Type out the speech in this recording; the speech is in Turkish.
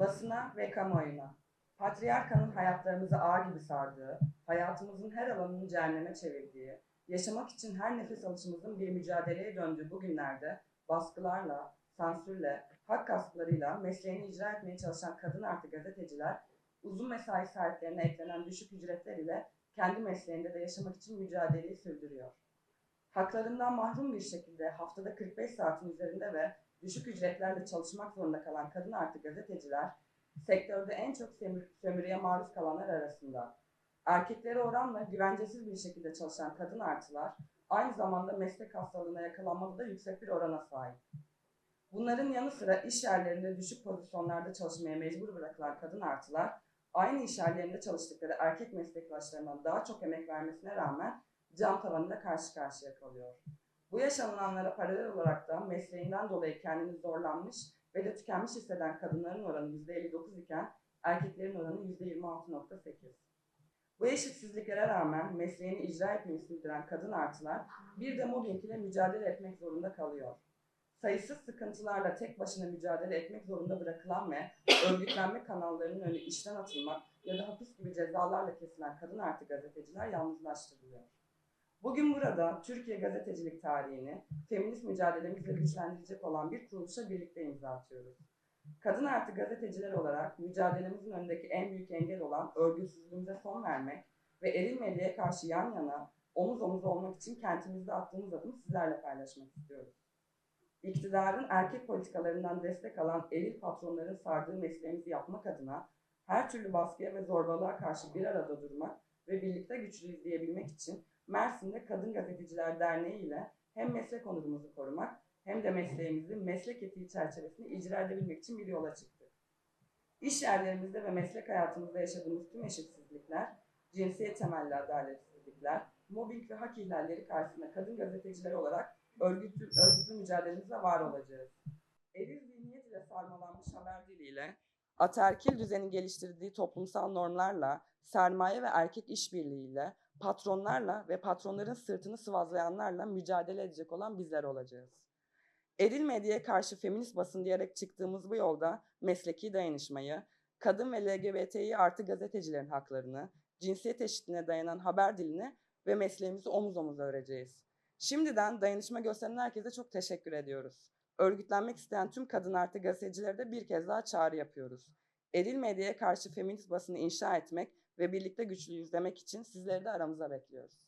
Basına ve kamuoyuna. Patriarkanın hayatlarımızı ağ gibi sardığı, hayatımızın her alanını cehenneme çevirdiği, yaşamak için her nefes alışımızın bir mücadeleye döndüğü bu günlerde baskılarla, sansürle, hak gasplarıyla mesleğini icra etmeye çalışan kadın artı gazeteciler, uzun mesai saatlerine eklenen düşük ücretler ile kendi mesleğinde de yaşamak için mücadeleyi sürdürüyor. Haklarından mahrum bir şekilde haftada 45 saatin üzerinde ve düşük ücretlerle çalışmak zorunda kalan kadın artı gazeteciler, sektörde en çok sömür- sömürüye maruz kalanlar arasında. Erkeklere oranla güvencesiz bir şekilde çalışan kadın artılar, aynı zamanda meslek hastalığına yakalanmada da yüksek bir orana sahip. Bunların yanı sıra iş yerlerinde düşük pozisyonlarda çalışmaya mecbur bırakılan kadın artılar, aynı iş yerlerinde çalıştıkları erkek meslektaşlarından daha çok emek vermesine rağmen cam tavanıyla karşı karşıya kalıyor. Bu yaşanılanlara paralel olarak da mesleğinden dolayı kendini zorlanmış ve de tükenmiş hisseden kadınların oranı %59 iken erkeklerin oranı %26.8. Bu eşitsizliklere rağmen mesleğini icra etmeyi sürdüren kadın artılar bir de mobbing ile mücadele etmek zorunda kalıyor. Sayısız sıkıntılarla tek başına mücadele etmek zorunda bırakılan ve örgütlenme kanallarının önü işten atılmak ya da hapis gibi cezalarla kesilen kadın artı gazeteciler yalnızlaştırılıyor. Bugün burada Türkiye gazetecilik tarihini feminist mücadelemizle güçlendirecek olan bir kuruluşa birlikte imza atıyoruz. Kadın artı gazeteciler olarak mücadelemizin önündeki en büyük engel olan örgütsüzlüğümüze son vermek ve eril medyaya karşı yan yana, omuz omuz olmak için kentimizde attığımız adımı sizlerle paylaşmak istiyoruz. İktidarın erkek politikalarından destek alan eril patronların sardığı mesleğimizi yapmak adına her türlü baskıya ve zorbalığa karşı bir arada durmak ve birlikte güçlüyüz diyebilmek için Mersin'de Kadın Gazeteciler Derneği ile hem meslek onurumuzu korumak hem de mesleğimizi meslek etiği çerçevesinde icra edebilmek için bir yola çıktık. İş yerlerimizde ve meslek hayatımızda yaşadığımız tüm eşitsizlikler, cinsiyet temelli adaletsizlikler, mobbing ve hak ihlalleri karşısında kadın gazeteciler olarak örgütlü, örgütlü mücadelemizle var olacağız. Eril zihniyet ile sarmalanmış haber diliyle, ataerkil düzenin geliştirdiği toplumsal normlarla, sermaye ve erkek işbirliğiyle, patronlarla ve patronların sırtını sıvazlayanlarla mücadele edecek olan bizler olacağız. Eril medyaya karşı feminist basın diyerek çıktığımız bu yolda mesleki dayanışmayı, kadın ve LGBTİ artı gazetecilerin haklarını, cinsiyet eşitliğine dayanan haber dilini ve mesleğimizi omuz omuza öreceğiz. Şimdiden dayanışma gösteren herkese çok teşekkür ediyoruz. Örgütlenmek isteyen tüm kadın artı gazetecilere de bir kez daha çağrı yapıyoruz. Eril medyaya karşı feminist basını inşa etmek ve birlikte güçlüyüz demek için sizleri de aramıza bekliyoruz.